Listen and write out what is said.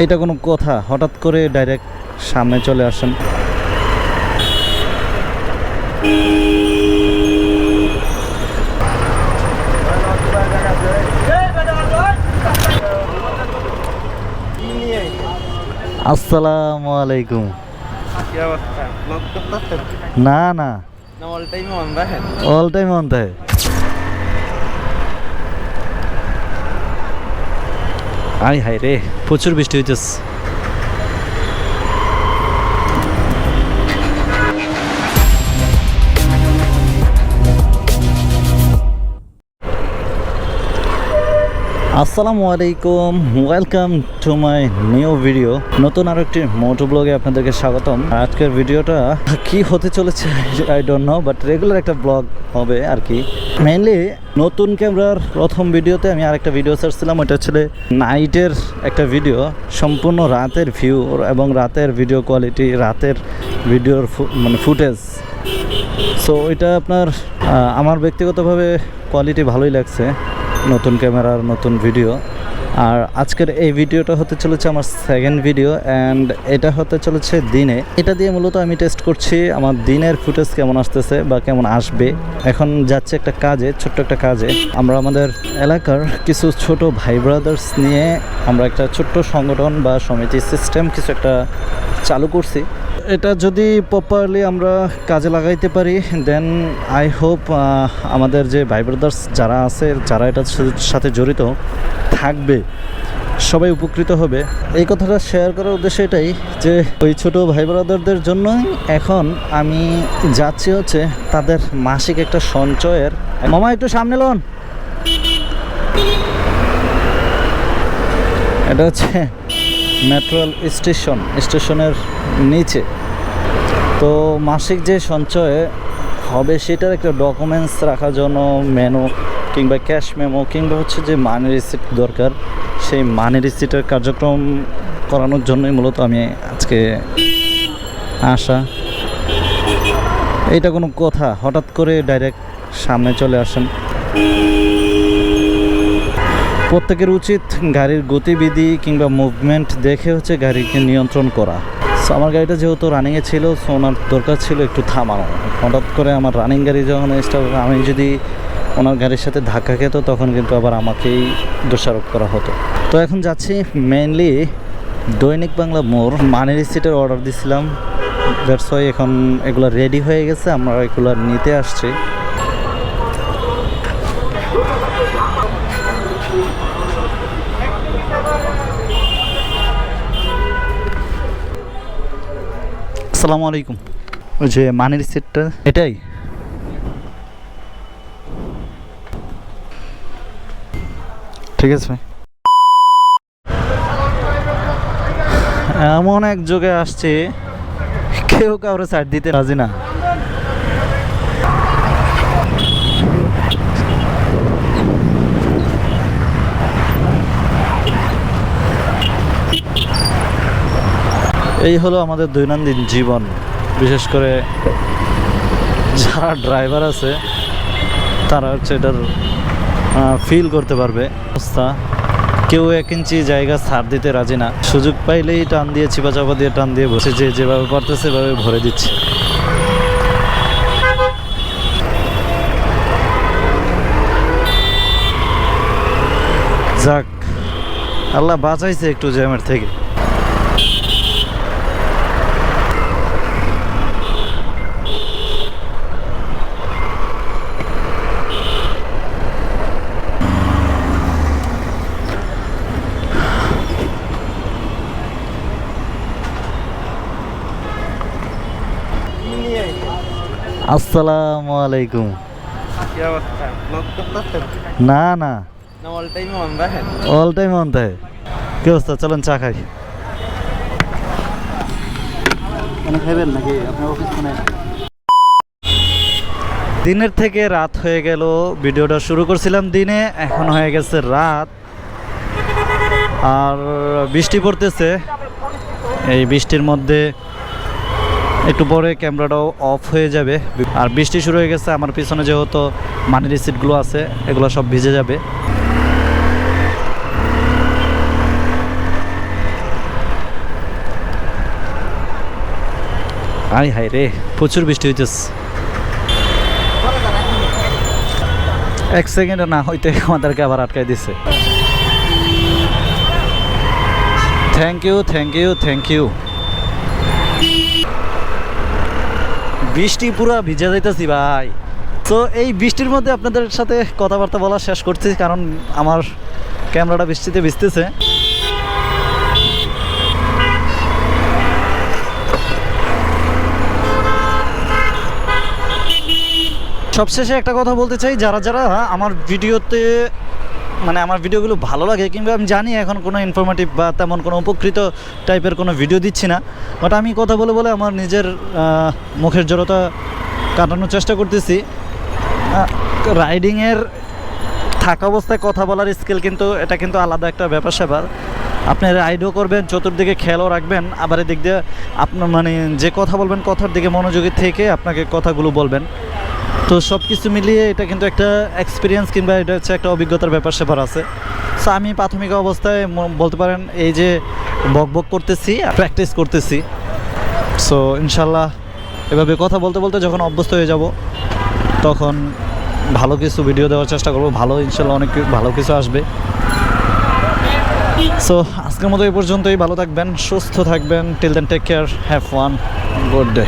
এইটা কোনো কথা। হঠাৎ করে ডাইরেক্ট সামনে চলে আসেন। আসসালামু আলাইকুম। না না। অল টাইম অন রাখেন অল টাইম অন থাকে আই হায় রে প্রচুর বৃষ্টি হইতেছে। আসসালামু আলাইকুম welcome to my new video নতুন আরও একটি মোটো ব্লগে আপনাদেরকে স্বাগতম। আজকের ভিডিওটা কি হতে চলেছে I don't know but regular একটা ব্লগ হবে আর কি। মেইনলি নতুন ক্যামেরার প্রথম ভিডিওতে আমি আরেকটা ভিডিও ছাড়ছিলাম ওটা ছিল নাইটের একটা ভিডিও সম্পূর্ণ রাতের ভিউ এবং রাতের ভিডিও কোয়ালিটি রাতের ভিডিওর মানে ফুটেজ সো এটা আপনার আমার ব্যক্তিগতভাবে কোয়ালিটি ভালোই লাগছে। নতুন ক্যামেরার নতুন ভিডিও। আর আজকের এই ভিডিওটা হতে চলেছে আমার সেকেন্ড ভিডিও অ্যান্ড এটা হতে চলেছে দিনে। এটা দিয়ে মূলত আমি টেস্ট করছি আমার দিনের ফুটেজ কেমন আসতেছে বা কেমন আসবে। এখন যাচ্ছে একটা কাজে, ছোট্ট একটা কাজে। আমরা আমাদের এলাকার কিছু ছোট ভাই ব্রাদার্স নিয়ে আমরা একটা ছোট্ট সংগঠন বা সমিতি সিস্টেম কিছু একটা চালু করছি। এটা যদি প্রপারলি আমরা কাজে লাগাইতে পারি দেন আই হোপ আমাদের যে ভাই ব্রাদার্স যারা আছে, যারা এটার সাথে- জড়িত থাকবে, সবাই উপকৃত হবে। এই কথাটা শেয়ার করার উদ্দেশ্য এটাই যে, ওই ছোট ভাই ব্রাদারদের জন্যই এখন আমি যাচ্ছি হচ্ছে তাদের মাসিক একটা সঞ্চয়ের। মামা, একটু সামনে লোন। এটা হচ্ছে মেট্রোল স্টেশন, স্টেশনের নিচে। তো মাসিক যে সঞ্চয় হবে সেটার একটা ডকুমেন্টস রাখার জন্য মেনু কিংবা ক্যাশ মেমো কিংবা হচ্ছে যে মানি রিসিপ্ট দরকার, সেই মানি রিসিপ্টের কার্যক্রম করানোর জন্যই মূলত আমি আজকে আসা। এইটা কোনো কথা, হঠাৎ করে ডাইরেক্ট সামনে চলে আসেন। প্রত্যেকের উচিত গাড়ির গতিবিধি কিংবা মুভমেন্ট দেখে হচ্ছে গাড়িকে নিয়ন্ত্রণ করা। সো আমার গাড়িটা যেহেতু রানিংয়ে ছিল সো ওনার দরকার ছিল একটু থামানো। হঠাৎ করে আমার রানিং গাড়ি যখন স্টার্ট আমি যদি ওনার গাড়ির সাথে ধাক্কা খেত, তখন কিন্তু আবার আমাকেই দোষারোপ করা হতো। তো এখন যাচ্ছি মেনলি দৈনিক বাংলা মোড়। মানি রিসিটের অর্ডার দিছিলাম। দ্যাটস ওয়াই এখন এগুলো রেডি হয়ে গেছে, আমরা এগুলো নিতে আসছি। আসসালামু আলাইকুম। ওই যে মানির সেটটা এটাই। ঠিক আছে এমন এক যুগে আসছে কেউ কাউরে সাইড দিতে রাজি না। এই হলো আমাদের দৈনন্দিন জীবন। বিশেষ করে যারা ড্রাইভার আছে, তারা হচ্ছে এটার ফিল করতে পারবে। অবস্থা। কেউ এক ইঞ্চি জায়গা ছাড় দিতে রাজি না। সুযোগ পাইলেই টান দিয়ে চিপা চাপা দিয়ে টান দিয়ে বসে যে যেভাবে পারতেছে সেভাবে ভরে দিচ্ছে। যাক, আল্লাহ বাঁচাইছে একটু জ্যামের থেকে। আসসালামু আলাইকুম। কি অবস্থা? না না। না অল টাইম অন রাখেন অল টাইম অন থাকে কি অবস্থা? চলেন চা খাই। মানে খাবেন নাকি? আপনার অফিস মানে? দিনের থেকে রাত হয়ে গেল। ভিডিওটা শুরু করছিলাম দিনে এখন হয়ে গেছে রাত। আর বৃষ্টি পড়তেছে। এই বৃষ্টির মধ্যে একটু পরে ক্যামেরাটাও অফ হয়ে যাবে। আর বৃষ্টি শুরু হয়ে গেছে, আমার পিছনে যেহেতু মানি রিসিটগুলো আছে, এগুলো সব ভিজে যাবে। আই হাই রে, প্রচুর বৃষ্টি হইতেস এক সেকেন্ড না হইতে আমাদেরকে আবার আটকাই দিছে। Thank you thank you thank you বৃষ্টি পুরো ভিজে যাইতেছি ভাই। তো এই বৃষ্টির মধ্যে আপনাদের সাথে কথাবার্তা বলা শেষ করছি, কারণ আমার ক্যামেরাটা বৃষ্টিতে ভিজতেছে। সবশেষে একটা কথা বলতে চাই, যারা যারা আমার ভিডিওতে মানে আমার ভিডিওগুলো ভালো লাগে, কিংবা আমি জানি এখন কোনো ইনফরমেটিভ বা তেমন কোনো উপকৃত টাইপের কোনো ভিডিও দিচ্ছি না বাট আমি কথা বলে বলে আমার নিজের মুখের জড়তা কাটানোর চেষ্টা করতেছি। রাইডিংয়ের থাকা অবস্থায় কথা বলার স্কিল কিন্তু, এটা কিন্তু আলাদা একটা ব্যাপার স্যাপার। আপনি রাইডও করবেন, চতুর্দিকে খেয়ালও রাখবেন, আবার এদিক দিয়ে আপনার মানে যে কথা বলবেন, কথার দিকে মনোযোগী থেকে আপনাকে কথাগুলো বলবেন। তো সব কিছু মিলিয়ে এটা কিন্তু একটা এক্সপিরিয়েন্স কিংবা এটা হচ্ছে একটা অভিজ্ঞতার ব্যাপার স্যাপার আছে। সো আমি প্রাথমিক অবস্থায় বলতে পারেন এই যে বক বক করতেছি প্র্যাকটিস করতেছি। সো ইনশাল্লাহ এভাবে কথা বলতে বলতে যখন অভ্যস্ত হয়ে যাব, তখন ভালো কিছু ভিডিও দেওয়ার চেষ্টা করব। ভালো, ইনশাল্লাহ অনেক ভালো কিছু আসবে। সো আজকের মতো এই পর্যন্তই। ভালো থাকবেন, সুস্থ থাকবেন। Till then take care have one good day